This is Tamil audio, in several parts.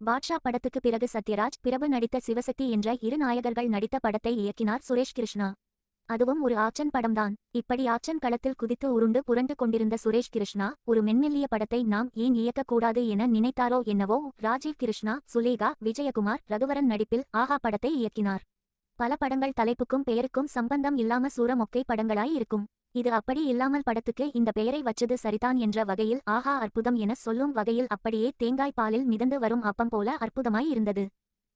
பாட்ஷா படத்துக்கு பிறகு சத்யராஜ் பிரபு நடித்த சிவசக்தி என்ற இரு நாயகர்கள் நடித்த படத்தை இயக்கினார் சுரேஷ் கிருஷ்ணா. அதுவும் ஒரு ஆக்ஷன் படம்தான். இப்படி ஆக்ஷன் களத்தில் குதித்து உருண்டு புரண்டு கொண்டிருந்த சுரேஷ் கிருஷ்ணா ஒரு மென்மெல்லிய படத்தை நாம் ஏன் இயக்கக்கூடாது என நினைத்தாரோ என்னவோ ராஜீவ் கிருஷ்ணா சுலேகா விஜயகுமார் ரகுவரன் நடிப்பில் ஆஹா படத்தை இயக்கினார். பல படங்கள் தலைப்புக்கும் பெயருக்கும் சம்பந்தம் இல்லாம சூர மொக்கை படங்களாய் இருக்கும். இது அப்படி இல்லாமல் படத்துக்கு இந்த பெயரை வச்சது சரிதான் என்ற வகையில் ஆஹா அற்புதம் என சொல்லும் வகையில் அப்படியே தேங்காய் பாலில் மிதந்து வரும் அப்பம் போல அற்புதமாய் இருந்தது.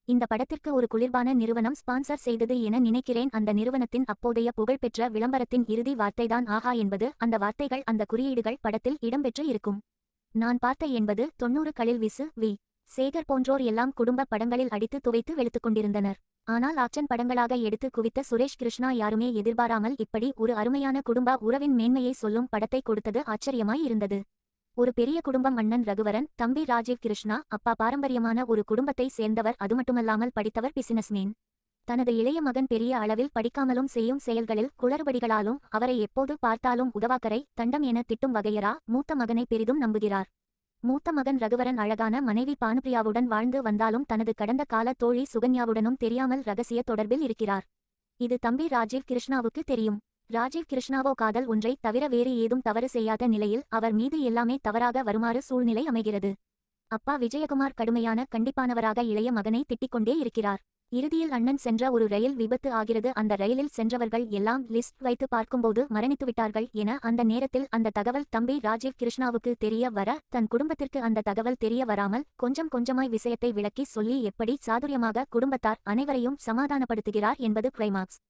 இந்த படத்திற்கு ஒரு குளிர்பான நிறுவனம் ஸ்பான்சர் செய்தது என நினைக்கிறேன். அந்த நிறுவனத்தின் அப்போதைய புகழ்பெற்ற விளம்பரத்தின் இறுதி வார்த்தைதான் ஆஹா என்பது. அந்த வார்த்தைகள் அந்த குறியீடுகள் படத்தில் இடம்பெற்று இருக்கும். நான் பார்த்த என்பது தொன்னூறு களில் விசு வி. சேகர் போன்றோர் எல்லாம் குடும்ப படங்களில் அடித்து துவைத்து வெளுத்துக் கொண்டிருந்தனர். ஆனால் ஆக்ஷன் படங்களாக எடுத்து குவித்த சுரேஷ் கிருஷ்ணா யாருமே எதிர்பாராமல் இப்படி ஒரு அருமையான குடும்ப உறவின் மேன்மையை சொல்லும் படத்தை கொடுத்தது ஆச்சரியமாய் இருந்தது. ஒரு பெரிய குடும்பம் அண்ணன் ரகுவரன் தம்பி ராஜீவ் கிருஷ்ணா அப்பா பாரம்பரியமான ஒரு குடும்பத்தை சேர்ந்தவர் அதுமட்டுமல்லாமல் படித்தவர் பிசினஸ்மேன். தனது இளைய மகன் பெரிய அளவில் படிக்காமலும் செய்யும் செயல்களில் குளறுபடிகளாலும் அவரை எப்போது பார்த்தாலும் உதவாக்கரை தண்டம் என திட்டும் வகையரா மூத்த மகனை பெரிதும் நம்புகிறார். மூத்த மகன் ரகுவரன் அழகான மனைவி பானுபிரியாவுடன் வாழ்ந்து வந்தாலும் தனது கடந்த கால தோழி சுகன்யாவுடனும் தெரியாமல் ரகசிய தொடர்பில் இருக்கிறார். இது தம்பி ராஜீவ் கிருஷ்ணாவுக்கு தெரியும். ராஜீவ் கிருஷ்ணாவோ காதல் ஒன்றை தவிர வேறு ஏதும் தவறு செய்யாத நிலையில் அவர் மீது எல்லாமே தவறாக வருமாறு சூழ்நிலை அமைகிறது. அப்பா விஜயகுமார் கடுமையான கண்டிப்பானவராக இளைய மகனை திட்டிக்கொண்டே இருக்கிறார். இறுதியில் அண்ணன் சென்ற ஒரு ரயில் விபத்து ஆகிறது. அந்த ரயிலில் சென்றவர்கள் எல்லாம் லிஸ்ட் வைத்து பார்க்கும்போது மரணித்துவிட்டார்கள் என அந்த நேரத்தில் அந்த தகவல் தம்பி ராஜீவ் கிருஷ்ணாவுக்கு தெரிய வர தன் குடும்பத்திற்கு அந்த தகவல் தெரிய வராமல் கொஞ்சம் கொஞ்சமாய் விஷயத்தை விளக்கி சொல்லி எப்படி சாதுரியமாக குடும்பத்தார் அனைவரையும் சமாதானப்படுத்துகிறார் என்பது கிளைமாக்ஸ்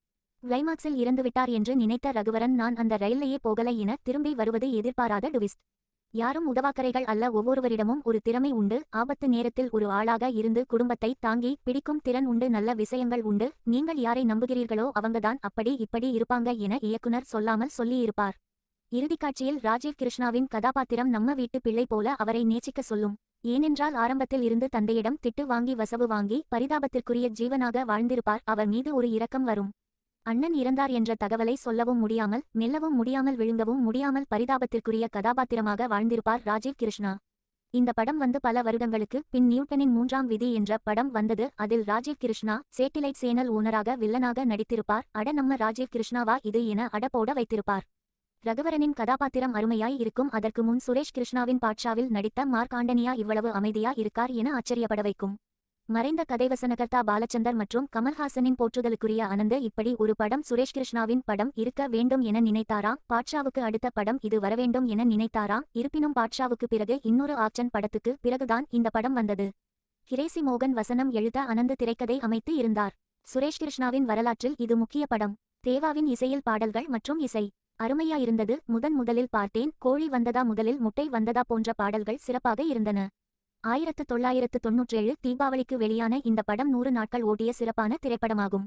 கிளைமாக்ஸில் இறந்துவிட்டார் என்று நினைத்த ரகுவரன் நான் அந்த ரயில்லையே போகலை என திரும்பி வருவது எதிர்பாராத டுவிஸ்ட் யாரும் உதவாக்கரைகள் அல்ல. ஒவ்வொருவரிடமும் ஒரு திறமை உண்டு. ஆபத்து நேரத்தில் ஒரு ஆளாக இருந்து குடும்பத்தை தாங்கி பிடிக்கும் திறன் உண்டு. நல்ல விஷயங்கள் உண்டு. நீங்கள் யாரை நம்புகிறீர்களோ அவங்கதான் அப்படி இப்படி இருப்பாங்க என இயக்குனர் சொல்லாமல் சொல்லியிருப்பார். இறுதிக்காட்சியில் ராஜீவ் கிருஷ்ணாவின் கதாபாத்திரம் நம்ம வீட்டு பிள்ளை போல அவரை நேசிக்க சொல்லும். ஏனென்றால் ஆரம்பத்தில் இருந்து தந்தையிடம் திட்டு வாங்கி வசவு வாங்கி பரிதாபத்திற்குரிய ஜீவனாக வாழ்ந்திருப்பார். அவர் மீது ஒரு இரக்கம் வரும். அண்ணன் இறந்தார் என்ற தகவலை சொல்லவும் முடியாமல் மெல்லவும் முடியாமல் விழுங்கவும் முடியாமல் பரிதாபத்திற்குரிய கதாபாத்திரமாக வாழ்ந்திருப்பார் ராஜீவ் கிருஷ்ணா. இந்த படம் வந்து பல வருடங்களுக்கு பின் நியூட்டனின் மூன்றாம் விதி என்ற படம் வந்தது. அதில் ராஜீவ் கிருஷ்ணா சேட்டிலைட் சேனல் ஓனராக வில்லனாக நடித்திருப்பார். அட நம்ம ராஜீவ் கிருஷ்ணாவா இது என அட போட வைத்திருப்பார். ரகுவரனின் கதாபாத்திரம் அருமையாய் இருக்கும். அதற்கு முன் சுரேஷ் கிருஷ்ணாவின் பாட்ஷாவில் நடித்த மார்க் ஆண்டனியா இவ்வளவு அமைதியா இருக்கார் என ஆச்சரியப்பட வைக்கும். மறைந்த கதைவசனகர்த்தா பாலச்சந்தர் மற்றும் கமல்ஹாசனின் போற்றுதலுக்குரிய அனந்து இப்படி ஒரு படம் சுரேஷ் கிருஷ்ணாவின் படம் இருக்க வேண்டும் என நினைத்தாராம் பாட்ஷாவுக்கு அடுத்த படம் இது வரவேண்டும் என நினைத்தாராம் இருப்பினும் பாட்ஷாவுக்கு பிறகு இன்னொரு ஆக்ஷன் படத்துக்கு பிறகுதான் இந்த படம் வந்தது. கிரேசி மோகன் வசனம் எழுத அனந்து திரைக்கதை அமைத்து இருந்தார். சுரேஷ் கிருஷ்ணாவின் வரலாற்றில் இது முக்கிய படம். தேவாவின் இசையில் பாடல்கள் மற்றும் இசை. அருமையா இருந்தது முதன் முதலில் பார்த்தேன். கோழி வந்ததா முதலில் முட்டை வந்ததா போன்ற பாடல்கள் சிறப்பாக இருந்தன. ஆயிரத்து தொள்ளாயிரத்து தொன்னூற்றேழு தீபாவளிக்கு வெளியான இந்த படம் நூறு நாட்கள் ஓட்டிய சிறப்பான திரைப்படமாகும்.